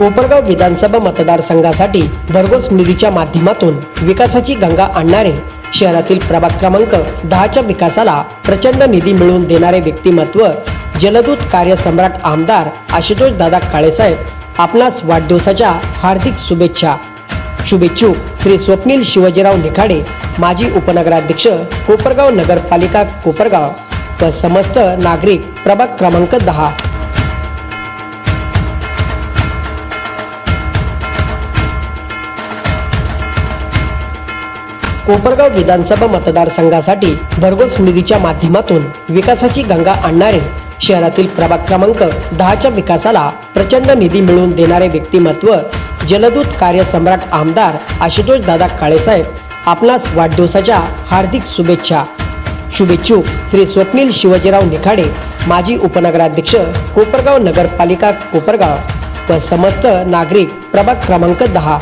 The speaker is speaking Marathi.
कोपरगाव विधानसभा मतदारसंघासाठी भरघोस निधीच्या माध्यमातून विकासाची गंगा आणणारे शहरातील प्रभाग क्रमांक दहाच्या विकासाला प्रचंड निधी मिळवून देणारे व्यक्तिमत्व जलदूत कार्यसम्राट आमदार आशुतोष दादा काळेसाहेब आपणास वाढदिवसाच्या हार्दिक शुभेच्छा. शुभेच्छुक श्री स्वप्नील शिवाजीराव निखाडे माजी उपनगराध्यक्ष कोपरगाव नगरपालिका कोपरगाव व समस्त नागरिक प्रभाग क्रमांक दहा. कोपरगाव विधानसभा मतदारसंघासाठी भरघोस निधीच्या माध्यमातून विकासाची गंगा आणणारे शहरातील प्रभाग क्रमांक दहाच्या विकासाला प्रचंड निधी मिळवून देणारे व्यक्तिमत्व जलदूत कार्यसम्राट आमदार आशुतोष दादा काळेसाहेब आपणास वाढदिवसाच्या हार्दिक शुभेच्छा. शुभेच्छुक श्री स्वप्नील शिवाजीराव निखाडे माजी उपनगराध्यक्ष कोपरगाव नगरपालिका कोपरगाव व समस्त नागरिक प्रभाग क्रमांक दहा.